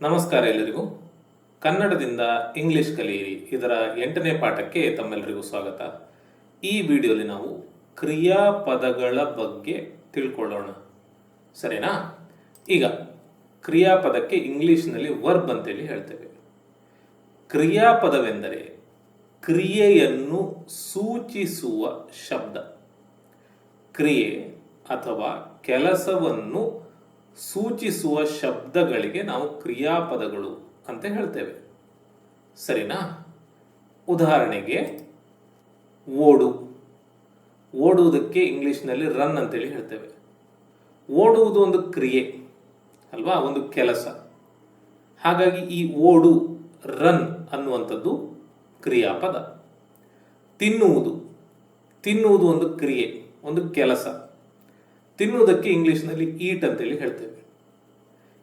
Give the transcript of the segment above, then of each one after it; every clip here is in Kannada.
ನಮಸ್ಕಾರ ಎಲ್ಲರಿಗೂ ಕನ್ನಡದಿಂದ ಇಂಗ್ಲಿಷ್ ಕಲಿಯಿರಿ. ಇದರ ಎಂಟನೇ ಪಾಠಕ್ಕೆ ತಮ್ಮೆಲ್ಲರಿಗೂ ಸ್ವಾಗತ. ಈ ವಿಡಿಯೋಲಿ ನಾವು ಕ್ರಿಯಾಪದಗಳ ಬಗ್ಗೆ ತಿಳ್ಕೊಳ್ಳೋಣ. ಸರಿನಾ? ಈಗ ಕ್ರಿಯಾಪದಕ್ಕೆ ಇಂಗ್ಲಿಷ್ನಲ್ಲಿ ವರ್ಬ್ ಅಂತೇಳಿ ಹೇಳ್ತೇವೆ. ಕ್ರಿಯಾಪದವೆಂದರೆ ಕ್ರಿಯೆಯನ್ನು ಸೂಚಿಸುವ ಶಬ್ದ. ಕ್ರಿಯೆ ಅಥವಾ ಕೆಲಸವನ್ನು ಸೂಚಿಸುವ ಶಬ್ದಗಳಿಗೆ ನಾವು ಕ್ರಿಯಾಪದಗಳು ಅಂತ ಹೇಳ್ತೇವೆ. ಸರಿನಾ? ಉದಾಹರಣೆಗೆ, ಓಡು. ಓಡುವುದಕ್ಕೆ ಇಂಗ್ಲೀಷ್ನಲ್ಲಿ ರನ್ ಅಂತೇಳಿ ಹೇಳ್ತೇವೆ. ಓಡುವುದು ಒಂದು ಕ್ರಿಯೆ, ಅಲ್ವಾ? ಒಂದು ಕೆಲಸ. ಹಾಗಾಗಿ ಈ ಓಡು, ರನ್ ಅನ್ನುವಂಥದ್ದು ಕ್ರಿಯಾಪದ. ತಿನ್ನುವುದು. ತಿನ್ನುವುದು ಒಂದು ಕ್ರಿಯೆ, ಒಂದು ಕೆಲಸ. ತಿನ್ನುವುದಕ್ಕೆ ಇಂಗ್ಲಿಷ್ನಲ್ಲಿ ಈಟ್ ಅಂತೇಳಿ ಹೇಳ್ತೇವೆ.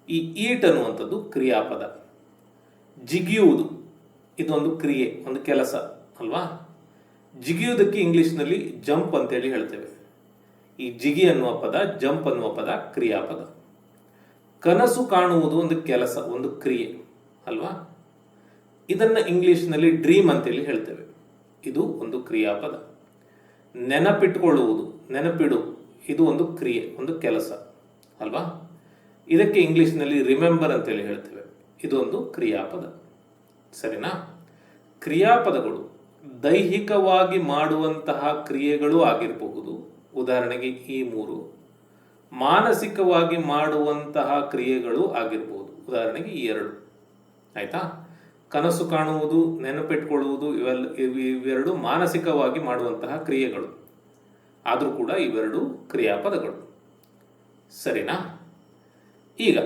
ಈ ಈಟ್ ಅನ್ನುವಂಥದ್ದು ಕ್ರಿಯಾಪದ. ಜಿಗಿಯುವುದು ಇದೊಂದು ಕ್ರಿಯೆ, ಒಂದು ಕೆಲಸ ಅಲ್ವಾ? ಜಿಗಿಯುವುದಕ್ಕೆ ಇಂಗ್ಲಿಷ್ನಲ್ಲಿ ಜಂಪ್ ಅಂತೇಳಿ ಹೇಳ್ತೇವೆ. ಈ ಜಿಗಿ ಅನ್ನುವ ಪದ, ಜಂಪ್ ಅನ್ನುವ ಪದ, ಕ್ರಿಯಾಪದ. ಕನಸು ಕಾಣುವುದು ಒಂದು ಕೆಲಸ, ಒಂದು ಕ್ರಿಯೆ ಅಲ್ವಾ? ಇದನ್ನ ಇಂಗ್ಲಿಷ್ನಲ್ಲಿ ಡ್ರೀಮ್ ಅಂತೇಳಿ ಹೇಳ್ತೇವೆ. ಇದು ಒಂದು ಕ್ರಿಯಾಪದ. ನೆನಪಿಟ್ಟುಕೊಳ್ಳುವುದು ನೆನಪಿಡು. ಇದು ಒಂದು ಕ್ರಿಯೆ, ಒಂದು ಕೆಲಸ, ಅಲ್ವಾ? ಇದಕ್ಕೆ ಇಂಗ್ಲೀಷ್ನಲ್ಲಿ ರಿಮೆಂಬರ್ ಅಂತೇಳಿ ಹೇಳ್ತೇವೆ. ಇದೊಂದು ಕ್ರಿಯಾಪದ. ಸರಿನಾ? ಕ್ರಿಯಾಪದಗಳು ದೈಹಿಕವಾಗಿ ಮಾಡುವಂತಹ ಕ್ರಿಯೆಗಳು ಆಗಿರಬಹುದು. ಉದಾಹರಣೆಗೆ ಈ ಮೂರು. ಮಾನಸಿಕವಾಗಿ ಮಾಡುವಂತಹ ಕ್ರಿಯೆಗಳು ಆಗಿರಬಹುದು. ಉದಾಹರಣೆಗೆ ಈ ಎರಡು. ಆಯ್ತಾ? ಕನಸು ಕಾಣುವುದು, ನೆನಪಿಟ್ಕೊಳ್ಳುವುದು, ಇವೆಲ್ಲ ಇವೆರಡು ಮಾನಸಿಕವಾಗಿ ಮಾಡುವಂತಹ ಕ್ರಿಯೆಗಳು. ಆದರೂ ಕೂಡ ಇವೆರಡು ಕ್ರಿಯಾಪದಗಳು. ಸರಿನಾ? ಈಗ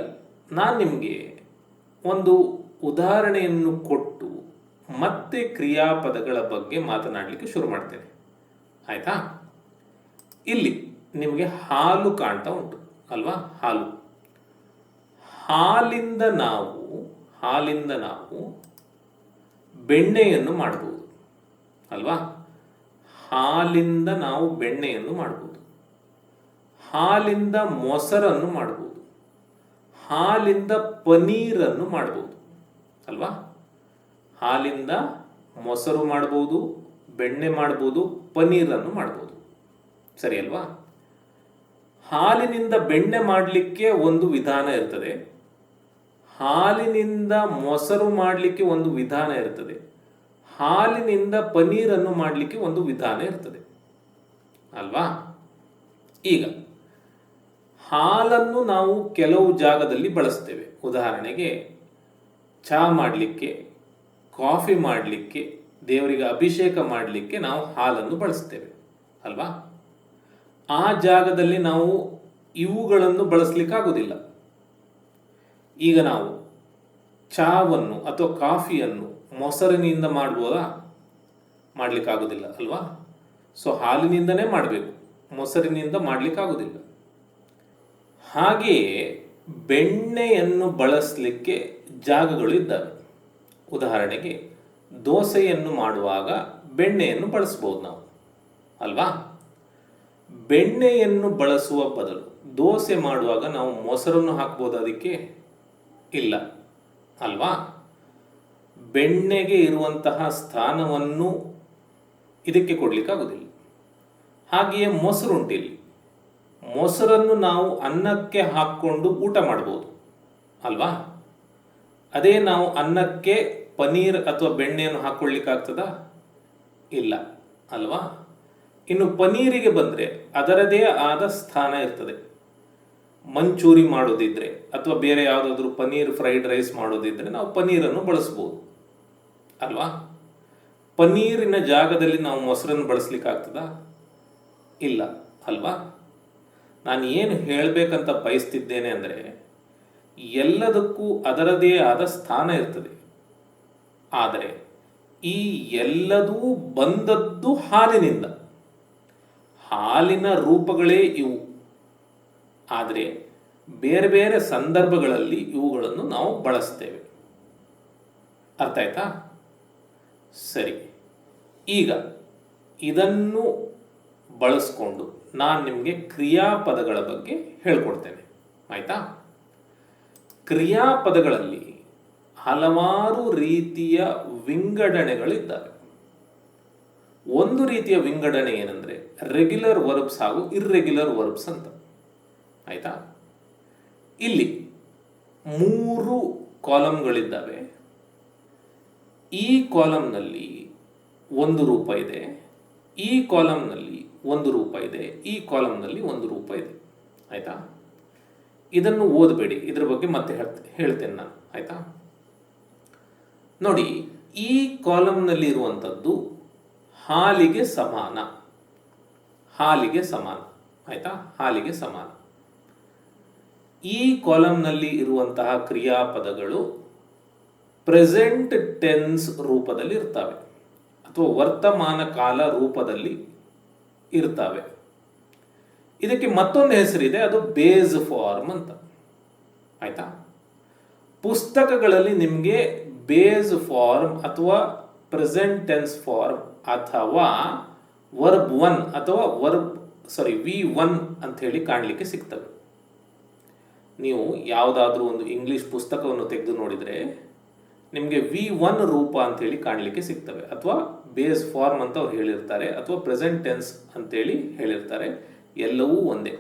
ನಾನು ನಿಮಗೆ ಒಂದು ಉದಾಹರಣೆಯನ್ನು ಕೊಟ್ಟು ಮತ್ತೆ ಕ್ರಿಯಾಪದಗಳ ಬಗ್ಗೆ ಮಾತನಾಡಲಿಕ್ಕೆ ಶುರು ಮಾಡ್ತೇನೆ. ಆಯಿತಾ? ಇಲ್ಲಿ ನಿಮಗೆ ಹಾಲು ಕಾಣ್ತಾ ಉಂಟು, ಅಲ್ವಾ? ಹಾಲು. ಹಾಲಿಂದ ನಾವು ಹಾಲಿಂದ ನಾವು ಬೆಣ್ಣೆಯನ್ನು ಮಾಡಬಹುದು ಅಲ್ವಾ? ಹಾಲಿಂದ ನಾವು ಬೆಣ್ಣೆಯನ್ನು ಮಾಡಬಹುದು ಹಾಲಿಂದ ಮೊಸರನ್ನು ಮಾಡಬಹುದು ಹಾಲಿಂದ ಪನೀರನ್ನು ಮಾಡಬಹುದು ಅಲ್ವಾ? ಹಾಲಿಂದ ಮೊಸರು ಮಾಡಬಹುದು ಬೆಣ್ಣೆ ಮಾಡಬಹುದು ಪನೀರನ್ನು ಮಾಡಬಹುದು ಸರಿ ಅಲ್ವಾ? ಹಾಲಿನಿಂದ ಬೆಣ್ಣೆ ಮಾಡಲಿಕ್ಕೆ ಒಂದು ವಿಧಾನ ಇರ್ತದೆ. ಹಾಲಿನಿಂದ ಮೊಸರು ಮಾಡಲಿಕ್ಕೆ ಒಂದು ವಿಧಾನ ಇರ್ತದೆ. ಹಾಲಿನಿಂದ ಪನೀರನ್ನು ಮಾಡಲಿಕ್ಕೆ ಒಂದು ವಿಧಾನ ಇರ್ತದೆ. ಅಲ್ವಾ? ಈಗ ಹಾಲನ್ನು ನಾವು ಕೆಲವು ಜಾಗದಲ್ಲಿ ಬಳಸ್ತೇವೆ. ಉದಾಹರಣೆಗೆ ಚಹಾ ಮಾಡಲಿಕ್ಕೆ, ಕಾಫಿ ಮಾಡಲಿಕ್ಕೆ, ದೇವರಿಗೆ ಅಭಿಷೇಕ ಮಾಡಲಿಕ್ಕೆ ನಾವು ಹಾಲನ್ನು ಬಳಸ್ತೇವೆ. ಅಲ್ವಾ? ಆ ಜಾಗದಲ್ಲಿ ನಾವು ಇವುಗಳನ್ನು ಬಳಸಲಿಕ್ಕಾಗೋದಿಲ್ಲ. ಈಗ ನಾವು ಚಹಾವನ್ನು ಅಥವಾ ಕಾಫಿಯನ್ನು ಮೊಸರಿನಿಂದ ಮಾಡ್ಬೋದಾ ಮಾಡಲಿಕ್ಕಾಗೋದಿಲ್ಲ ಅಲ್ವಾ? ಸೊ ಹಾಲಿನಿಂದನೇ ಮಾಡಬೇಕು. ಮೊಸರಿನಿಂದ ಮಾಡಲಿಕ್ಕಾಗೋದಿಲ್ಲ. ಹಾಗೆಯೇ ಬೆಣ್ಣೆಯನ್ನು ಬಳಸಲಿಕ್ಕೆ ಜಾಗಗಳು ಇದ್ದಾವೆ. ಉದಾಹರಣೆಗೆ, ದೋಸೆಯನ್ನು ಮಾಡುವಾಗ ಬೆಣ್ಣೆಯನ್ನು ಬಳಸ್ಬೋದು ನಾವು. ಅಲ್ವಾ? ಬೆಣ್ಣೆಯನ್ನು ಬಳಸುವ ಬದಲು ದೋಸೆ ಮಾಡುವಾಗ ನಾವು ಮೊಸರನ್ನು ಹಾಕ್ಬೋದು ಅದಕ್ಕೆ? ಇಲ್ಲ. ಅಲ್ವಾ? ಬೆಣ್ಣೆಗೆ ಇರುವಂತಹ ಸ್ಥಾನವನ್ನು ಇದಕ್ಕೆ ಕೊಡಲಿಕ್ಕಾಗೋದಿಲ್ಲ. ಹಾಗೆಯೇ ಮೊಸರುಂಟಿಲ್ಲಿ ಮೊಸರನ್ನು ನಾವು ಅನ್ನಕ್ಕೆ ಹಾಕ್ಕೊಂಡು ಊಟ ಮಾಡ್ಬೋದು. ಅಲ್ವಾ? ಅದೇ ನಾವು ಅನ್ನಕ್ಕೆ ಪನೀರ್ ಅಥವಾ ಬೆಣ್ಣೆಯನ್ನು ಹಾಕ್ಕೊಳ್ಳಿಕ್ಕಾಗ್ತದಾ? ಇಲ್ಲ. ಅಲ್ವಾ? ಇನ್ನು ಪನೀರಿಗೆ ಬಂದರೆ ಅದರದೇ ಆದ ಸ್ಥಾನ ಇರ್ತದೆ. ಮಂಚೂರಿ ಮಾಡೋದಿದ್ರೆ ಅಥವಾ ಬೇರೆ ಯಾವುದಾದ್ರೂ ಪನೀರ್ ಫ್ರೈಡ್ ರೈಸ್ ಮಾಡೋದಿದ್ರೆ ನಾವು ಪನೀರನ್ನು ಬಳಸ್ಬೋದು. ಅಲ್ವಾ? ಪನ್ನೀರಿನ ಜಾಗದಲ್ಲಿ ನಾವು ಮೊಸರನ್ನು ಬಳಸ್ಲಿಕ್ಕಾಗ್ತದಾ? ಇಲ್ಲ, ಅಲ್ವಾ? ನಾನು ಏನು ಹೇಳಬೇಕಂತ ಬಯಸ್ತಿದ್ದೇನೆ ಅಂದರೆ, ಎಲ್ಲದಕ್ಕೂ ಅದರದೇ ಆದ ಸ್ಥಾನ ಇರ್ತದೆ. ಆದರೆ, ಈ ಎಲ್ಲದೂ ಬಂದದ್ದು ಹಾಲಿನಿಂದ. ಹಾಲಿನ ರೂಪಗಳೇ ಇವು. ಆದರೆ, ಬೇರೆ ಬೇರೆ ಸಂದರ್ಭಗಳಲ್ಲಿ ಇವುಗಳನ್ನು ನಾವು ಬಳಸ್ತೇವೆ. ಅರ್ಥ ಆಯ್ತಾ? ಸರಿ. ಈಗ ಇದನ್ನು ಬಳಸ್ಕೊಂಡು ನಾನು ನಿಮಗೆ ಕ್ರಿಯಾಪದಗಳ ಬಗ್ಗೆ ಹೇಳ್ಕೊಡ್ತೇನೆ. ಆಯಿತಾ? ಕ್ರಿಯಾಪದಗಳಲ್ಲಿ ಹಲವಾರು ರೀತಿಯ ವಿಂಗಡಣೆಗಳಿದ್ದಾವೆ. ಒಂದು ರೀತಿಯ ವಿಂಗಡಣೆ ಏನಂದರೆ ರೆಗ್ಯುಲರ್ ವರ್ಬ್ಸ್ ಹಾಗೂ ಇರ್ರೆಗ್ಯುಲರ್ ವರ್ಬ್ಸ್ ಅಂತ. ಆಯಿತಾ? ಇಲ್ಲಿ ಮೂರು ಕಾಲಮ್ಗಳಿದ್ದಾವೆ. ಈ ಕಾಲಮ್ನಲ್ಲಿ ಒಂದು ರೂಪ ಇದೆ, ಈ ಕಾಲಮ್ನಲ್ಲಿ ಒಂದು ರೂಪ ಇದೆ, ಈ ಕಾಲಮ್ನಲ್ಲಿ ಒಂದು ರೂಪ ಇದೆ. ಆಯ್ತಾ? ಇದನ್ನು ಓದಬೇಡಿ, ಇದ್ರ ಬಗ್ಗೆ ಮತ್ತೆ ಹೇಳ್ತೆ- ಹೇಳ್ತೇನೆ ನಾನು. ಆಯಿತಾ? ನೋಡಿ, ಈ ಕಾಲಮ್ನಲ್ಲಿ ಇರುವಂಥದ್ದು ಹಾಲಿಗೆ ಸಮಾನ. ಹಾಲಿಗೆ ಸಮಾನ. ಆಯಿತಾ? ಹಾಲಿಗೆ ಸಮಾನ. ಈ ಕಾಲಮ್ನಲ್ಲಿ ಇರುವಂತಹ ಕ್ರಿಯಾಪದಗಳು ಪ್ರೆಸೆಂಟ್ ಟೆನ್ಸ್ ರೂಪದಲ್ಲಿ ಇರ್ತವೆ ಅಥವಾ ವರ್ತಮಾನ ಕಾಲ ರೂಪದಲ್ಲಿ ಇರ್ತವೆ. ಇದಕ್ಕೆ ಮತ್ತೊಂದು ಹೆಸರಿದೆ, ಅದು ಬೇಸ್ ಫಾರ್ಮ್ ಅಂತ. ಆಯ್ತಾ? ಪುಸ್ತಕಗಳಲ್ಲಿ ನಿಮಗೆ ಬೇಸ್ ಫಾರ್ಮ್ ಅಥವಾ ಪ್ರೆಸೆಂಟ್ ಟೆನ್ಸ್ ಫಾರ್ಮ್ ಅಥವಾ ವರ್ಬ್ ಒನ್ ಅಥವಾ ವರ್ಬ್, ಸಾರಿ, ವಿ ಒನ್ ಅಂತ ಹೇಳಿ ಕಾಣಲಿಕ್ಕೆ ಸಿಗ್ತವೆ. ನೀವು ಯಾವುದಾದ್ರೂ ಒಂದು ಇಂಗ್ಲಿಷ್ ಪುಸ್ತಕವನ್ನು ತೆಗೆದು ನೋಡಿದರೆ ನಿಮಗೆ ವಿ ಒನ್ ರೂಪ ಅಂತೇಳಿ ಕಾಣಲಿಕ್ಕೆ ಸಿಗ್ತವೆ. ಅಥವಾ ಬೇಸ್ ಫಾರ್ಮ್ ಅಂತ ಅವ್ರು ಹೇಳಿರ್ತಾರೆ, ಅಥವಾ ಪ್ರೆಸೆಂಟ್ ಟೆನ್ಸ್ ಅಂತೇಳಿ ಹೇಳಿರ್ತಾರೆ. ಎಲ್ಲವೂ ಒಂದೇ.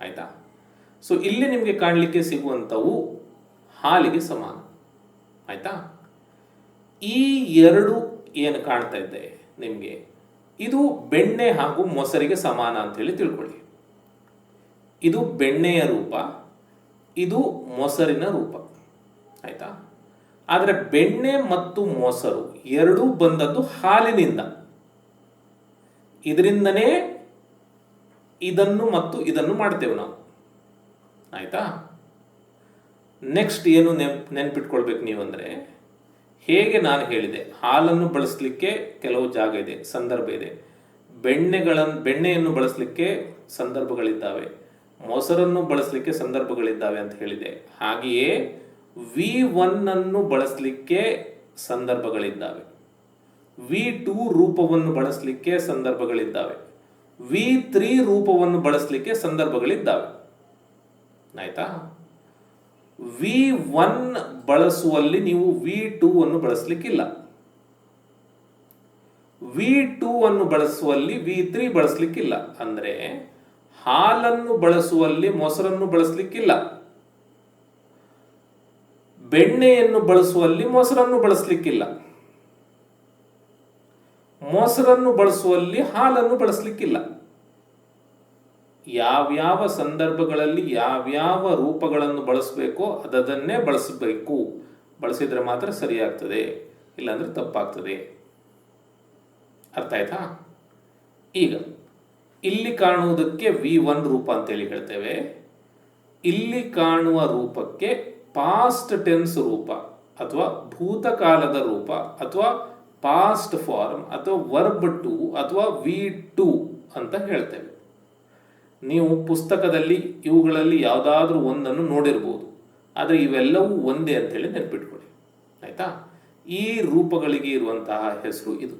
ಆಯಿತಾ? ಸೊ ಇಲ್ಲಿ ನಿಮಗೆ ಕಾಣಲಿಕ್ಕೆ ಸಿಗುವಂಥವು ಹಾಲಿಗೆ ಸಮಾನ. ಆಯಿತಾ? ಈ ಎರಡು ಏನು ಕಾಣ್ತಾ ಇದೆ ನಿಮಗೆ? ಇದು ಬೆಣ್ಣೆ ಹಾಗೂ ಮೊಸರಿಗೆ ಸಮಾನ ಅಂತೇಳಿ ತಿಳ್ಕೊಳ್ಳಿ. ಇದು ಬೆಣ್ಣೆಯ ರೂಪ, ಇದು ಮೊಸರಿನ ರೂಪ. ಆಯ್ತಾ? ಆದರೆ ಬೆಣ್ಣೆ ಮತ್ತು ಮೊಸರು ಎರಡೂ ಬಂದದ್ದು ಹಾಲಿನಿಂದ. ಇದರಿಂದನೇ ಇದನ್ನು ಮತ್ತು ಇದನ್ನು ಮಾಡ್ತೇವೆ ನಾವು. ಆಯ್ತಾ? ನೆಕ್ಸ್ಟ್ ಏನು ನೆನ್, ನೆನ್ಪಿಟ್ಕೊಳ್ಬೇಕು ನೀವಂದ್ರೆ, ಹೇಗೆ ನಾನು ಹೇಳಿದೆ, ಹಾಲನ್ನು ಬಳಸಲಿಕ್ಕೆ ಕೆಲವು ಜಾಗ ಇದೆ, ಸಂದರ್ಭ ಇದೆ. ಬೆಣ್ಣೆಗಳನ್ನು ಬೆಣ್ಣೆಯನ್ನು ಬಳಸಲಿಕ್ಕೆ ಸಂದರ್ಭಗಳಿದ್ದಾವೆ. ಮೊಸರನ್ನು ಬಳಸಲಿಕ್ಕೆ ಸಂದರ್ಭಗಳಿದ್ದಾವೆ ಅಂತ ಹೇಳಿದೆ. ಹಾಗೆಯೇ ವಿ ಒನ್ ಅನ್ನು ಬಳಸಲಿಕ್ಕೆ ಸಂದರ್ಭಗಳಿದ್ದಾವೆ. ವಿ ಟೂ ರೂಪವನ್ನು ಬಳಸಲಿಕ್ಕೆ ಸಂದರ್ಭಗಳಿದ್ದಾವೆ. ವಿ ತ್ರೀ ರೂಪವನ್ನು ಬಳಸಲಿಕ್ಕೆ ಸಂದರ್ಭಗಳಿದ್ದಾವೆ. ಆಯ್ತಾ? ವಿ ಒನ್ ಬಳಸುವಲ್ಲಿ ನೀವು ವಿ ಟೂ ಅನ್ನು ಬಳಸಲಿಕ್ಕಿಲ್ಲ. ವಿ ಟೂ ಅನ್ನು ಬಳಸುವಲ್ಲಿ ವಿ ತ್ರೀ ಬಳಸಲಿಕ್ಕಿಲ್ಲ. ಅಂದ್ರೆ ಹಾಲನ್ನು ಬಳಸುವಲ್ಲಿ ಮೊಸರನ್ನು ಬಳಸಲಿಕ್ಕಿಲ್ಲ. ಬೆಣ್ಣೆಯನ್ನು ಬಳಸುವಲ್ಲಿ ಮೊಸರನ್ನು ಬಳಸಲಿಕ್ಕಿಲ್ಲ. ಮೊಸರನ್ನು ಬಳಸುವಲ್ಲಿ ಹಾಲನ್ನು ಬಳಸಲಿಕ್ಕಿಲ್ಲ. ಯಾವ್ಯಾವ ಸಂದರ್ಭಗಳಲ್ಲಿ ಯಾವ್ಯಾವ ರೂಪಗಳನ್ನು ಬಳಸಬೇಕೋ ಅದನ್ನೇ ಬಳಸಬೇಕು. ಬಳಸಿದ್ರೆ ಮಾತ್ರ ಸರಿಯಾಗ್ತದೆ, ಇಲ್ಲಾಂದ್ರೆ ತಪ್ಪಾಗ್ತದೆ. ಅರ್ಥ ಆಯ್ತಾ? ಈಗ, ಇಲ್ಲಿ ಕಾಣುವುದಕ್ಕೆ ವಿ ಒನ್ ರೂಪ ಅಂತೇಳಿ ಹೇಳ್ತೇವೆ. ಇಲ್ಲಿ ಕಾಣುವ ರೂಪಕ್ಕೆ ಪಾಸ್ಟ್ ಟೆನ್ಸ್ ರೂಪ ಅಥವಾ ಭೂತಕಾಲದ ರೂಪ ಅಥವಾ ಪಾಸ್ಟ್ ಫಾರ್ಮ್ ಅಥವಾ ವರ್ಬ್ ಟು ಅಥವಾ ವಿ ಟು ಅಂತ ಹೇಳ್ತೇವೆ. ನೀವು ಪುಸ್ತಕದಲ್ಲಿ ಇವುಗಳಲ್ಲಿ ಯಾವುದಾದ್ರೂ ಒಂದನ್ನು ನೋಡಿರ್ಬೋದು. ಆದರೆ ಇವೆಲ್ಲವೂ ಒಂದೇ ಅಂತೇಳಿ ನೆನ್ಪಿಟ್ಕೊಳ್ಳಿ. ಆಯ್ತಾ? ಈ ರೂಪಗಳಿಗೆ ಇರುವಂತಹ ಹೆಸರು ಇದು.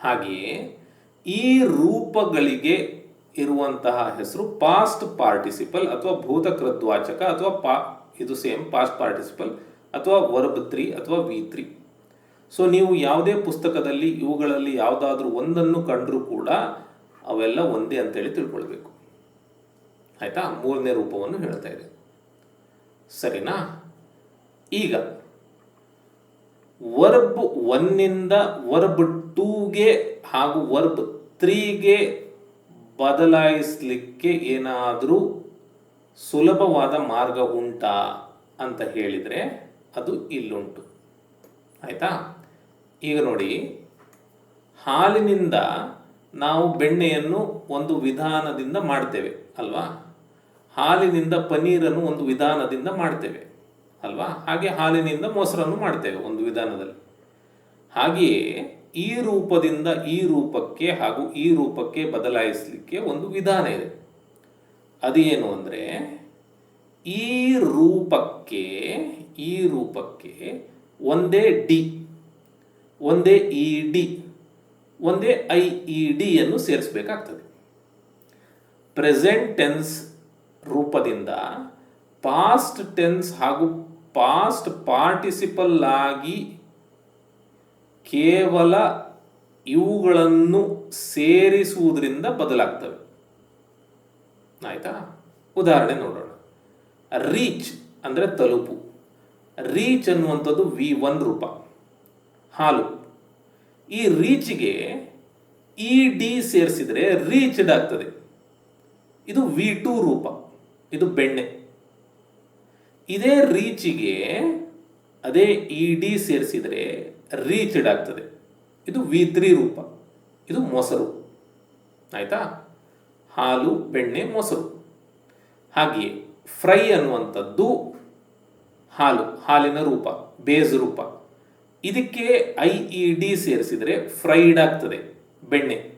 ಹಾಗೆಯೇ ಈ ರೂಪಗಳಿಗೆ ಇರುವಂತಹ ಹೆಸರು ಪಾಸ್ಟ್ ಪಾರ್ಟಿಸಿಪಲ್ ಅಥವಾ ಭೂತಕೃದ್ವಾಚಕ ಅಥವಾ ಪಾ ಇದು ಸೇಮ್ ಪಾಸ್ಟ್ ಪಾರ್ಟಿಸಿಪಲ್ ಅಥವಾ ವರ್ಬ್ ತ್ರೀ ಅಥವಾ ವಿ ತ್ರೀ ಸೊ ನೀವು ಯಾವುದೇ ಪುಸ್ತಕದಲ್ಲಿ ಇವುಗಳಲ್ಲಿ ಯಾವುದಾದ್ರೂ ಒಂದನ್ನು ಕಂಡರೂ ಕೂಡ ಅವೆಲ್ಲ ಒಂದೇ ಅಂತೇಳಿ ತಿಳ್ಕೊಳ್ಬೇಕು. ಆಯ್ತಾ? ಮೂರನೇ ರೂಪವನ್ನು ಹೇಳ್ತಾ ಇದೆ. ಸರಿನಾ? ಈಗ ವರ್ಬ್ ಒನ್ನಿಂದ ವರ್ಬ್ ಟೂಗೆ ಹಾಗೂ ವರ್ಬ್ ತ್ರೀಗೆ ಬದಲಾಯಿಸಲಿಕ್ಕೆ ಏನಾದರೂ ಸುಲಭವಾದ ಮಾರ್ಗ ಉಂಟಾ ಅಂತ ಹೇಳಿದರೆ ಅದು ಇಲ್ಲುಂಟು. ಆಯಿತಾ? ಈಗ ನೋಡಿ. ಹಾಲಿನಿಂದ ನಾವು ಬೆಣ್ಣೆಯನ್ನು ಒಂದು ವಿಧಾನದಿಂದ ಮಾಡ್ತೇವೆ, ಅಲ್ವಾ? ಹಾಲಿನಿಂದ ಪನ್ನೀರನ್ನು ಒಂದು ವಿಧಾನದಿಂದ ಮಾಡ್ತೇವೆ, ಅಲ್ವಾ? ಹಾಗೆ ಹಾಲಿನಿಂದ ಮೊಸರನ್ನು ಮಾಡ್ತೇವೆ ಒಂದು ವಿಧಾನದಲ್ಲಿ. ಹಾಗೆಯೇ ಈ ರೂಪದಿಂದ ಈ ರೂಪಕ್ಕೆ ಹಾಗೂ ಈ ರೂಪಕ್ಕೆ ಬದಲಾಯಿಸಲಿಕ್ಕೆ ಒಂದು ವಿಧಾನ ಇದೆ. ಅದು ಏನು ಅಂದರೆ ಈ ರೂಪಕ್ಕೆ ಈ ರೂಪಕ್ಕೆ ಒಂದೇ ಡಿ, ಒಂದೇ ಇ ಡಿ, ಒಂದೇ ಐ ಇ ಡಿಯನ್ನು ಸೇರಿಸಬೇಕಾಗ್ತದೆ. ಪ್ರೆಸೆಂಟ್ ಟೆನ್ಸ್ ರೂಪದಿಂದ ಪಾಸ್ಟ್ ಟೆನ್ಸ್ ಹಾಗೂ ಪಾಸ್ಟ್ ಪಾರ್ಟಿಸಿಪಲ್ ಆಗಿ ಕೇವಲ ಇವುಗಳನ್ನು ಸೇರಿಸುವುದರಿಂದ ಬದಲಾಗ್ತವೆ. ಆಯ್ತಾ? ಉದಾಹರಣೆ ನೋಡೋಣ. ರೀಚ್ ಅಂದರೆ ತಲುಪು. ರೀಚ್ ಅನ್ನುವಂಥದ್ದು ವಿ ಒನ್ ರೂಪ. ಹಾಲು. ಈ ರೀಚ್ಗೆ ಇ ಡಿ ಸೇರಿಸಿದರೆ ರೀಚ್ಡ್ ಆಗ್ತದೆ. ಇದು ವಿ ಟು ರೂಪ. ಇದು ಬೆಣ್ಣೆ. ಇದೇ ರೀಚಿಗೆ ಅದೇ ಇ ಡಿ ಸೇರಿಸಿದರೆ ರೀಚ್ಡ್ ಆಗ್ತದೆ. ಇದು ವಿ ತ್ರೀ ರೂಪ. ಇದು ಮೊಸರು. ಆಯ್ತಾ? ಹಾಲು, ಬೆಣ್ಣೆ, ಮೊಸರು. ಹಾಗೆಯೇ ಫ್ರೈ ಅನ್ನುವಂಥದ್ದು ಹಾಲು, ಹಾಲಿನ ರೂಪ ಬೇಸ್ ರೂಪ. ಇದಕ್ಕೆ ಐ ಇ ಡಿ ಸೇರಿಸಿದರೆ ಫ್ರೈಡ್ ಆಗ್ತದೆ, ಬೆಣ್ಣೆ.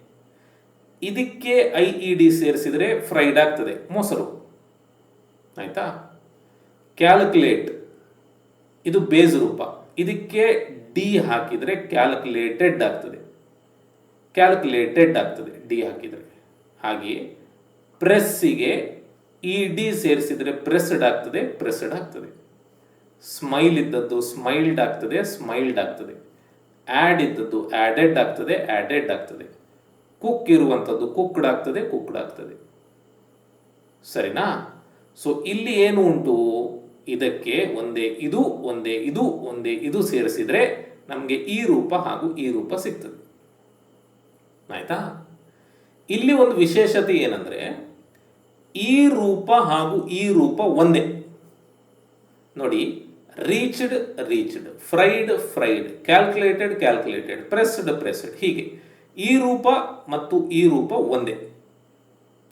ಇದಕ್ಕೆ ಐ ಇ ಡಿ ಸೇರಿಸಿದರೆ ಫ್ರೈಡ್ ಆಗ್ತದೆ, ಮೊಸರು. ಆಯಿತಾ? ಕ್ಯಾಲ್ಕುಲೇಟ್. ಇದು ಬೇಸ್ ರೂಪ. ಇದಕ್ಕೆ ಡಿ ಹಾಕಿದರೆ ಕ್ಯಾಲ್ಕುಲೇಟೆಡ್ ಆಗ್ತದೆ. ಕ್ಯಾಲ್ಕುಲೇಟೆಡ್ ಆಗ್ತದೆ, ಡಿ ಹಾಕಿದರೆ. ಹಾಗೆಯೇ ಪ್ರೆಸ್ಸಿಗೆ ಇ ಡಿ ಸೇರಿಸಿದರೆ ಪ್ರೆಸ್ಡ್ ಆಗ್ತದೆ ಪ್ರೆಸ್ಡ್ ಆಗ್ತದೆ. ಸ್ಮೈಲ್ ಇದ್ದದ್ದು ಸ್ಮೈಲ್ಡ್ ಆಗ್ತದೆ ಸ್ಮೈಲ್ಡ್ ಆಗ್ತದೆ. ಆ್ಯಡ್ ಇದ್ದದ್ದು ಆ್ಯಡೆಡ್ ಆಗ್ತದೆ ಆ್ಯಡೆಡ್ ಆಗ್ತದೆ. ಕುಕ್ ಇರುವಂಥದ್ದು ಕುಕ್ಡ್ ಆಗ್ತದೆ ಕುಕ್ಡ್ ಆಗ್ತದೆ. ಸರಿನಾ? ಸೊ ಇಲ್ಲಿ ಏನು ಉಂಟು? ಇದಕ್ಕೆ ಒಂದೇ ಇದು ಒಂದೇ ಇದು ಒಂದೇ ಇದು ಸೇರಿಸಿದರೆ ನಮಗೆ ಈ ರೂಪ ಹಾಗೂ ಈ ರೂಪ ಸಿಗ್ತದೆ. ಆಯ್ತಾ? ಇಲ್ಲಿ ಒಂದು ವಿಶೇಷತೆ ಏನಂದ್ರೆ, ಈ ರೂಪ ಹಾಗೂ ಈ ರೂಪ ಒಂದೇ. ನೋಡಿ reached reached fried fried calculated calculated pressed pressed ಹೀಗೆ. ಈ ರೂಪ ಮತ್ತು ಈ ರೂಪ ಒಂದೇ.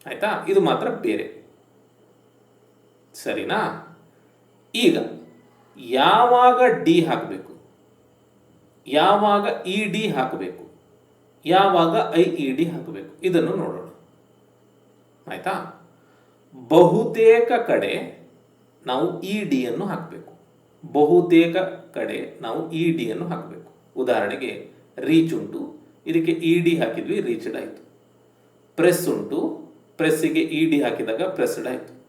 ಆಯ್ತಾ? ಇದು ಮಾತ್ರ ಬೇರೆ. ಸರಿನಾ? ಈಗ, ಯಾವಾಗ ಡಿ ಹಾಕಬೇಕು? ಯಾವಾಗ ಇ ಡಿ ಹಾಕಬೇಕು? ಯಾವಾಗ ಐ ಇ ಡಿ ಹಾಕಬೇಕು? ಇದನ್ನು ನೋಡೋಣ. ಆಯ್ತಾ? ಬಹುತೇಕ ಕಡೆ ನಾವು ಇ ಡಿಯನ್ನು ಹಾಕಬೇಕು. ಬಹುತೇಕ ಕಡೆ ನಾವು ಇ ಡಿಯನ್ನು ಹಾಕಬೇಕು. ಉದಾಹರಣೆಗೆ, ರೀಚ್ ಉಂಟು. ಇದಕ್ಕೆ ಇ ಡಿ ಹಾಕಿದ್ವಿ, ರೀಚ್ಡ್ ಆಯಿತು. ಪ್ರೆಸ್ ಉಂಟು. ಪ್ರೆಸ್ಸಿಗೆ ಇ ಡಿ ಹಾಕಿದಾಗ ಪ್ರೆಸ್ಡ್ ಆಯಿತು.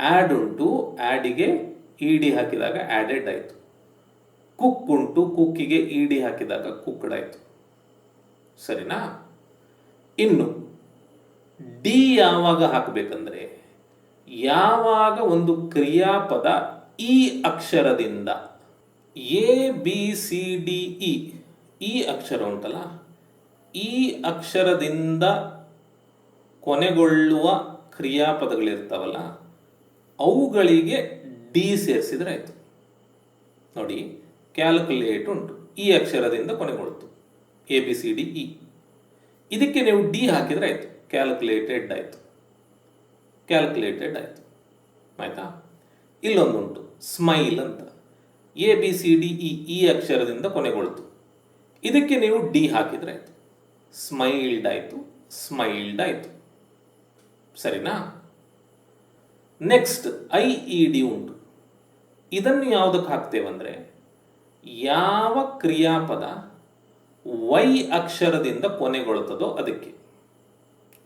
ಆ್ಯಡ್ ಉಂಟು. ಆ್ಯಡಿಗೆ ಇ ಡಿ ಹಾಕಿದಾಗ ಆ್ಯಡೆಡ್ ಆಯಿತು. ಕುಕ್ ಉಂಟು. ಕುಕ್ಕಿಗೆ ಇ ಡಿ ಹಾಕಿದಾಗ ಕುಕ್ಡ್ ಆಯಿತು. ಸರಿನಾ? ಇನ್ನು ಡಿ ಯಾವಾಗ ಹಾಕಬೇಕಂದ್ರೆ, ಯಾವಾಗ ಒಂದು ಕ್ರಿಯಾಪದ ಈ ಅಕ್ಷರದಿಂದ A B C D E ಈ ಅಕ್ಷರ ಉಂಟಲ್ಲ, ಈ ಅಕ್ಷರದಿಂದ ಕೊನೆಗೊಳ್ಳುವ ಕ್ರಿಯಾಪದಗಳಿರ್ತಾವಲ್ಲ, ಅವುಗಳಿಗೆ ಡಿ ಸೇರಿಸಿದ್ರೆ ಆಯಿತು. ನೋಡಿ ಕ್ಯಾಲ್ಕುಲೇಟ್ ಉಂಟು. ಈ ಅಕ್ಷರದಿಂದ ಕೊನೆಗೊಳ್ತು A B C D E ಇದಕ್ಕೆ ನೀವು ಡಿ ಹಾಕಿದರೆ ಆಯಿತು. ಕ್ಯಾಲ್ಕುಲೇಟೆಡ್ ಆಯಿತು. ಕ್ಯಾಲ್ಕುಲೇಟೆಡ್ ಆಯಿತು. ಆಯಿತಾ? ಇಲ್ಲೊಂದುಂಟು ಸ್ಮೈಲ್ ಅಂತ. A B C D E ಈ ಅಕ್ಷರದಿಂದ ಕೊನೆಗೊಳ್ತು. ಇದಕ್ಕೆ ನೀವು ಡಿ ಹಾಕಿದರೆ ಆಯಿತು. ಸ್ಮೈಲ್ಡ್ ಆಯಿತು. ಸ್ಮೈಲ್ಡ್ ಆಯಿತು. ಸರಿನಾ? ನೆಕ್ಸ್ಟ್ ಐ ಇ ಡಿ ಉಂಟು. ಇದನ್ನು ಯಾವುದಕ್ಕೆ ಹಾಕ್ತೇವಂದರೆ, ಯಾವ ಕ್ರಿಯಾಪದ ವೈ ಅಕ್ಷರದಿಂದ ಕೊನೆಗೊಳ್ಳುತ್ತದೋ ಅದಕ್ಕೆ.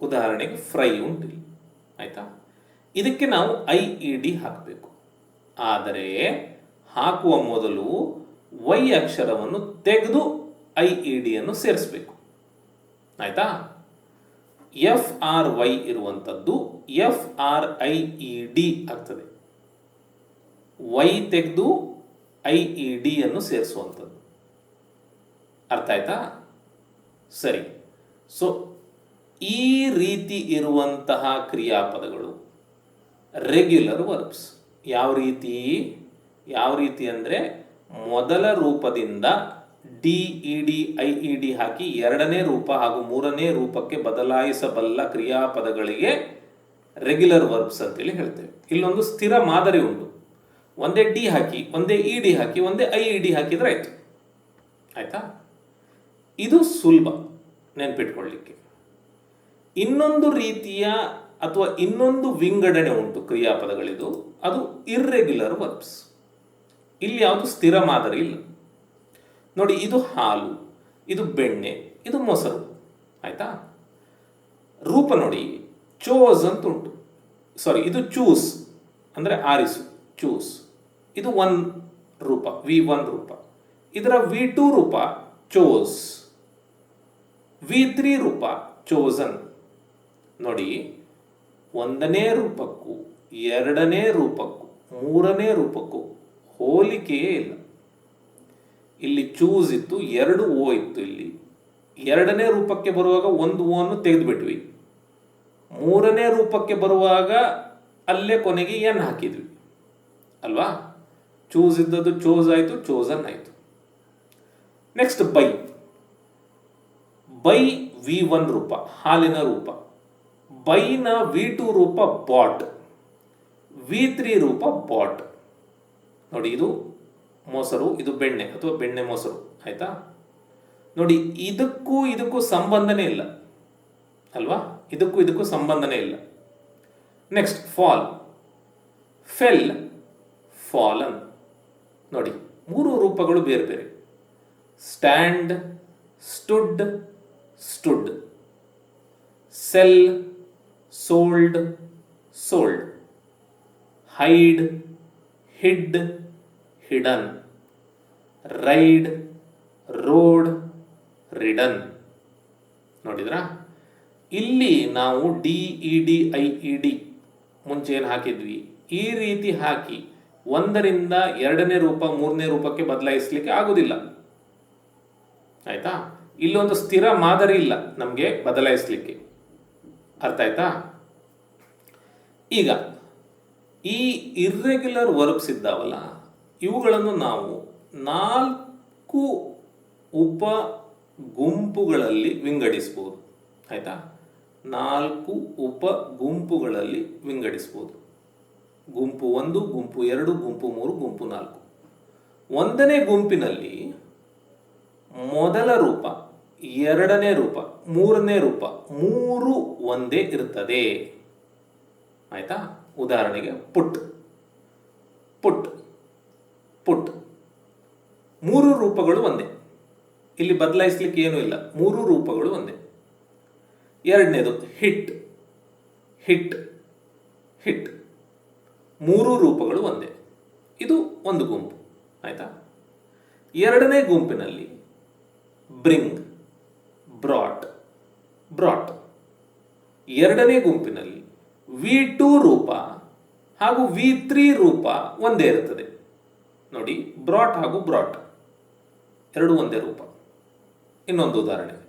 ಉದಾಹರಣೆಗೆ ಫ್ರೈ ಉಂಟು ಆಯ್ತಾ? ಆಯಿತಾ ಇದಕ್ಕೆ ನಾವು ಐ, ಇ, ಡಿ ಹಾಕಬೇಕು. ಆದರೆ ಹಾಕುವ ಮೊದಲು ವೈ ಅಕ್ಷರವನ್ನು ತೆಗೆದು ಐ, ಇ ಡಿಯನ್ನು ಸೇರಿಸಬೇಕು. ಆಯ್ತಾ? ಎಫ್, ಆರ್, ವೈ ಇರುವಂಥದ್ದು F, R, I, E, D ಆಗ್ತದೆ. ವೈ ತೆಗೆದು ಐ, ಇ ಡಿಯನ್ನು ಸೇರಿಸುವಂಥದ್ದು ಅರ್ಥ ಆಯ್ತಾ? ಸರಿ. ಸೊ ಈ ರೀತಿ ಇರುವಂತಹ ಕ್ರಿಯಾಪದಗಳು ರೆಗ್ಯುಲರ್ ವರ್ಬ್ಸ್ ಯಾವ ರೀತಿ? ಯಾವ ರೀತಿ ಅಂದರೆ, ಮೊದಲ ರೂಪದಿಂದ D E D I E D ಹಾಕಿ ಎರಡನೇ ರೂಪ ಹಾಗೂ ಮೂರನೇ ರೂಪಕ್ಕೆ ಬದಲಾಯಿಸಬಲ್ಲ ಕ್ರಿಯಾಪದಗಳಿಗೆ ರೆಗ್ಯುಲರ್ ವರ್ಬ್ಸ್ ಅಂತೇಳಿ ಹೇಳ್ತೇವೆ. ಇಲ್ಲೊಂದು ಸ್ಥಿರ ಮಾದರಿ ಉಂಟು. ಒಂದೇ ಡಿ ಹಾಕಿ, ಒಂದೇ ಇ ಡಿ ಹಾಕಿ, ಒಂದೇ ಐ ಇ ಡಿ ಹಾಕಿದ್ರೆ ಆಯಿತು. ಆಯ್ತಾ? ಇದು ಸುಲಭ ನೆನ್ಪಿಟ್ಕೊಳ್ಳಿಕ್ಕೆ ಇನ್ನೊಂದು ರೀತಿಯ ಅಥವಾ ಇನ್ನೊಂದು ವಿಂಗಡಣೆ ಉಂಟು ಕ್ರಿಯಾಪದಗಳಿದು ಅದು ಇರ್ರೆಗ್ಯುಲರ್ ವರ್ಬ್ಸ್ ಇಲ್ಲಿ ಯಾವುದು ಸ್ಥಿರ ಮಾದರಿ ಇಲ್ಲ. ನೋಡಿ, ಇದು ಹಾಲು, ಇದು ಬೆಣ್ಣೆ, ಇದು ಮೊಸರು, ಆಯ್ತಾ? ರೂಪ ನೋಡಿ ಚೋಸ್ ಅಂತ ಉಂಟು ಸಾರಿ ಇದು ಚೂಸ್ ಅಂದರೆ ಆರಿಸು ಚೂಸ್ ಇದು ಒನ್ ರೂಪ ವಿ ಒನ್ ರೂಪ. ಇದರ ವಿ ಟು ರೂಪ ಚೋಸ್ ವಿ ತ್ರೀ ರೂಪ ಚೋಸನ್ ನೋಡಿ, ಒಂದನೇ ರೂಪಕ್ಕೂ, ಎರಡನೇ ರೂಪಕ್ಕೂ, ಮೂರನೇ ರೂಪಕ್ಕೂ ಹೋಲಿಕೆಯೇ ಇಲ್ಲ. ಇಲ್ಲಿ ಚೂಸ್ ಇತ್ತು, ಎರಡು ಓ ಇತ್ತು ಇಲ್ಲಿ. ಎರಡನೇ ರೂಪಕ್ಕೆ ಬರುವಾಗ ಒಂದು ಓ ಅನ್ನು ತೆಗೆದುಬಿಟ್ವಿ. ಮೂರನೇ ರೂಪಕ್ಕೆ ಬರುವಾಗ ಅಲ್ಲೇ ಕೊನೆಗೆ ಎನ್ ಹಾಕಿದ್ವಿ. ಅಲ್ವಾ? ಚೂಸ್ ಇದ್ದದ್ದು ಚೋಸ್ ಆಯಿತು ಚೋಸನ್ ಆಯಿತು. Next buy buy V one ರೂಪ, ಹಾಲಿನ ರೂಪ. ಬೈನ ವಿ ಟು ರೂಪ ಬಾಟ್, ವಿ ತ್ರೀ ರೂಪ ಬಾಟ್. ನೋಡಿ ಇದು ಮೊಸರು, ಇದು ಬೆಣ್ಣೆ, ಅಥವಾ ಬೆಣ್ಣೆ ಮೊಸರು, ಆಯ್ತಾ? ನೋಡಿ, ಇದಕ್ಕೂ ಇದಕ್ಕೂ ಸಂಬಂಧನೇ ಇಲ್ಲ, ಅಲ್ವಾ? ಇದಕ್ಕೂ ಇದಕ್ಕೂ ಸಂಬಂಧನೇ ಇಲ್ಲ. ನೆಕ್ಸ್ಟ್ ಫಾಲ್ ಫೆಲ್ ಫಾಲನ್ ನೋಡಿ, ಮೂರು ರೂಪಗಳು ಬೇರೆ ಬೇರೆ. Stand stood stood sell, sold sold. Hide, hid, hidden. Ride rode ridden. ನೋಡಿದ್ರಾ? ಇಲ್ಲಿ ನಾವು D E D I E D ಮುಂಚೆ ಏನು ಹಾಕಿದ್ವಿ? ಈ ರೀತಿ ಹಾಕಿ ಒಂದರಿಂದ ಎರಡನೇ ರೂಪ, ಮೂರನೇ ರೂಪಕ್ಕೆ ಬದಲಾಯಿಸಲಿಕ್ಕೆ ಆಗೋದಿಲ್ಲ. ಆಯ್ತಾ? ಇಲ್ಲೊಂದು ಸ್ಥಿರ ಮಾದರಿ ಇಲ್ಲ ನಮಗೆ ಬದಲಾಯಿಸಲಿಕ್ಕೆ. ಅರ್ಥ ಆಯ್ತಾ? ಈಗ, ಈ ಇರ್ರೆಗ್ಯುಲರ್ ವರ್ಬ್ಸ್ ಇದ್ದಾವಲ್ಲ, ಇವುಗಳನ್ನು ನಾವು ನಾಲ್ಕು ಉಪ ಗುಂಪುಗಳಲ್ಲಿ ವಿಂಗಡಿಸ್ಬೋದು. ಆಯ್ತಾ? ನಾಲ್ಕು ಉಪ ಗುಂಪುಗಳಲ್ಲಿ ವಿಂಗಡಿಸ್ಬೋದು. ಗುಂಪು ಒಂದು, ಗುಂಪು ಎರಡು, ಗುಂಪು ಮೂರು, ಗುಂಪು ನಾಲ್ಕು. ಒಂದನೇ ಗುಂಪಿನಲ್ಲಿ ಮೊದಲ ರೂಪ ಎರಡನೇ ರೂಪ, ಮೂರನೇ ರೂಪ, ಮೂರು ಒಂದೇ ಇರ್ತದೆ. ಆಯ್ತಾ? ಉದಾಹರಣೆಗೆ ಪುಟ್. ಪುಟ್ ಪುಟ್. ಮೂರು ರೂಪಗಳು ಒಂದೇ. ಇಲ್ಲಿ ಬದಲಾಯಿಸ್ಲಿಕ್ಕೆ ಏನೂ ಇಲ್ಲ. ಮೂರು ರೂಪಗಳು ಒಂದೇ. ಎರಡನೇದು ಹಿಟ್ ಹಿಟ್ ಹಿಟ್. ಮೂರು ರೂಪಗಳು ಒಂದೇ. ಇದು ಒಂದು ಗುಂಪು. ಆಯ್ತಾ? ಎರಡನೇ ಗುಂಪಿನಲ್ಲಿ ಬ್ರಿಂಗ್. ಬ್ರಾಟ್. ಎರಡನೇ ಗುಂಪಿನಲ್ಲಿ ವಿ ಟೂ ರೂಪ ಹಾಗೂ ವಿ ತ್ರೀ ರೂಪ ಒಂದೇ ಇರುತ್ತದೆ. ನೋಡಿ, ಬ್ರಾಟ್ ಹಾಗೂ ಬ್ರಾಟ್. ಎರಡು ಒಂದೇ ರೂಪ. ಇನ್ನೊಂದು ಉದಾಹರಣೆ.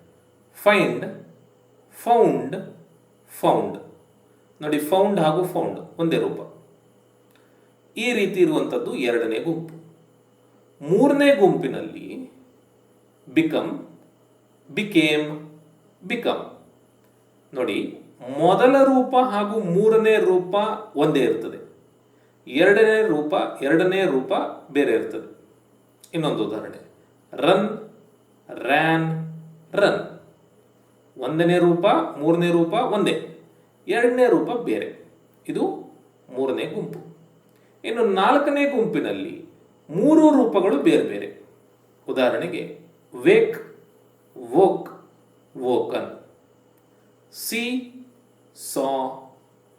Find, found found. ನೋಡಿ, ಫೌಂಡ್ ಹಾಗೂ ಫೌಂಡ್ ಒಂದೇ ರೂಪ. ಈ ರೀತಿ ಇರುವಂಥದ್ದು ಎರಡನೇ ಗುಂಪು. ಮೂರನೇ ಗುಂಪಿನಲ್ಲಿ ಬಿಕಮ್, ಬಿಕೇಮ್, ಬಿಕಮ್. ನೋಡಿ, ಮೊದಲ ರೂಪ ಹಾಗೂ ಮೂರನೇ ರೂಪ ಒಂದೇ ಇರ್ತದೆ. ಎರಡನೇ ರೂಪ ಎರಡನೇ ರೂಪ ಬೇರೆ ಇರ್ತದೆ. ಇನ್ನೊಂದು ಉದಾಹರಣೆ. Run, ran, run. ಒಂದನೇ ರೂಪ, ಮೂರನೇ ರೂಪ ಒಂದೇ. ಎರಡನೇ ರೂಪ ಬೇರೆ. ಇದು ಮೂರನೇ ಗುಂಪು. ಇನ್ನು ನಾಲ್ಕನೇ ಗುಂಪಿನಲ್ಲಿ ಮೂರು ರೂಪಗಳು ಬೇರೆ ಬೇರೆ. ಉದಾಹರಣೆಗೆ, wake, woke, woken. See saw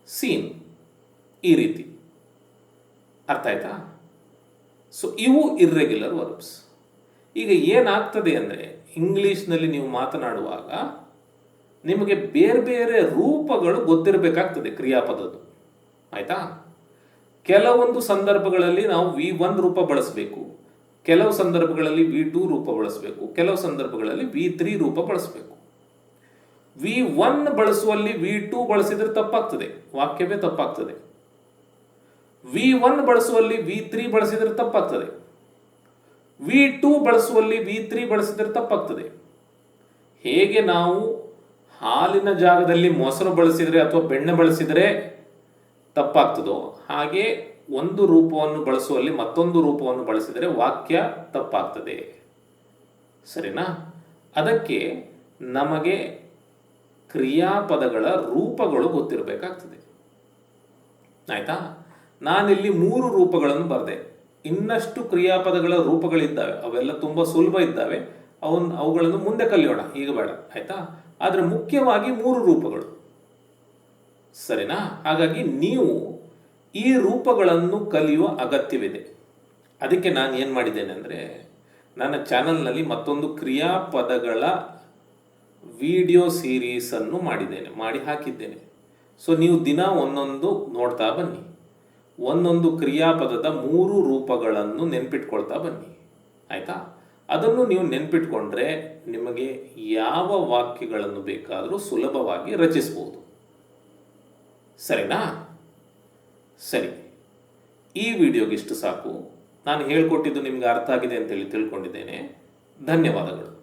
seen ಈ ರೀತಿ. ಅರ್ಥ ಆಯ್ತಾ? ಸೊ ಇವು ಇರ್ರೆಗ್ಯುಲರ್ ವರ್ಬ್ಸ್ ಈಗ ಏನಾಗ್ತದೆ ಅಂದರೆ ಇಂಗ್ಲೀಷ್ನಲ್ಲಿ ನೀವು ಮಾತನಾಡುವಾಗ ನಿಮಗೆ ಬೇರೆ ಬೇರೆ ರೂಪಗಳು ಗೊತ್ತಿರಬೇಕಾಗ್ತದೆ ಕ್ರಿಯಾಪದದ್ದು. ಆಯಿತಾ? ಕೆಲವೊಂದು ಸಂದರ್ಭಗಳಲ್ಲಿ ನಾವು ವಿ ಒನ್ ರೂಪ ಬಳಸಬೇಕು. ಕೆಲವು ಸಂದರ್ಭಗಳಲ್ಲಿ ವಿ ಟೂ ರೂಪ ಬಳಸಬೇಕು. ಕೆಲವು ಸಂದರ್ಭಗಳಲ್ಲಿ ವಿ ತ್ರೀ ರೂಪ ಬಳಸಬೇಕು. ವಿ ಒನ್ ಬಳಸುವಲ್ಲಿ ವಿ ಟೂ ಬಳಸಿದ್ರೆ ತಪ್ಪಾಗ್ತದೆ. ವಾಕ್ಯವೇ ತಪ್ಪಾಗ್ತದೆ. ವಿ ಒನ್ ಬಳಸುವಲ್ಲಿ ವಿ ತ್ರೀ ಬಳಸಿದ್ರೆ ತಪ್ಪಾಗ್ತದೆ. ವಿ ಟೂ ಬಳಸುವಲ್ಲಿ ವಿ ತ್ರೀ ಬಳಸಿದ್ರೆ ತಪ್ಪಾಗ್ತದೆ. ಹೇಗೆ ನಾವು ಹಾಲಿನ ಜಾಗದಲ್ಲಿ ಮೊಸರು ಬಳಸಿದರೆ ಅಥವಾ ಬೆಣ್ಣೆ ಬಳಸಿದರೆ ತಪ್ಪಾಗ್ತದೋ ಹಾಗೆ ಒಂದು ರೂಪವನ್ನು ಬಳಸುವಲ್ಲಿ ಮತ್ತೊಂದು ರೂಪವನ್ನು ಬಳಸಿದರೆ ವಾಕ್ಯ ತಪ್ಪಾಗ್ತದೆ. ಸರಿನಾ? ಅದಕ್ಕೆ ನಮಗೆ ಕ್ರಿಯಾಪದಗಳ ರೂಪಗಳು ಗೊತ್ತಿರಬೇಕಾಗ್ತದೆ. ಆಯ್ತಾ? ನಾನಿಲ್ಲಿ ಮೂರು ರೂಪಗಳನ್ನು ಬರೆದೆ. ಇನ್ನಷ್ಟು ಕ್ರಿಯಾಪದಗಳ ರೂಪಗಳಿದ್ದಾವೆ. ಅವೆಲ್ಲ ತುಂಬ ಸುಲಭ ಇದ್ದಾವೆ. ಅವನ್ ಅವುಗಳನ್ನು ಮುಂದೆ ಕಲಿಯೋಣ. ಈಗ ಬೇಡ. ಆಯ್ತಾ? ಆದರೆ ಮುಖ್ಯವಾಗಿ ಮೂರು ರೂಪಗಳು. ಸರಿನಾ? ಹಾಗಾಗಿ ನೀವು ಈ ರೂಪಗಳನ್ನು ಕಲಿಯುವ ಅಗತ್ಯವಿದೆ. ಅದಕ್ಕೆ ನಾನು ಏನು ಮಾಡಿದ್ದೇನೆ ಅಂದರೆ, ನನ್ನ ಚಾನಲ್ನಲ್ಲಿ ಮತ್ತೊಂದು ಕ್ರಿಯಾಪದಗಳ ವಿಡಿಯೋ ಸೀರೀಸನ್ನು ಮಾಡಿದ್ದೇನೆ, ಮಾಡಿ ಹಾಕಿದ್ದೇನೆ. ಸೊ ನೀವು ದಿನ ಒಂದೊಂದು ನೋಡ್ತಾ ಬನ್ನಿ. ಒಂದೊಂದು ಕ್ರಿಯಾಪದದ ಮೂರು ರೂಪಗಳನ್ನು ನೆನ್ಪಿಟ್ಕೊಳ್ತಾ ಬನ್ನಿ. ಆಯಿತಾ? ಅದನ್ನು ನೀವು ನೆನ್ಪಿಟ್ಕೊಂಡ್ರೆ ನಿಮಗೆ ಯಾವ ವಾಕ್ಯಗಳನ್ನು ಬೇಕಾದರೂ ಸುಲಭವಾಗಿ ರಚಿಸ್ಬೋದು. ಸರಿನಾ? ಸರಿ. ಈ ವಿಡಿಯೋಗೆ ಇಷ್ಟು ಸಾಕು. ನಾನು ಹೇಳ್ಕೊಟ್ಟಿದ್ದು ನಿಮ್ಗೆ ಅರ್ಥ ಆಗಿದೆ ಅಂತೇಳಿ ತಿಳ್ಕೊಂಡಿದ್ದೇನೆ. ಧನ್ಯವಾದಗಳು.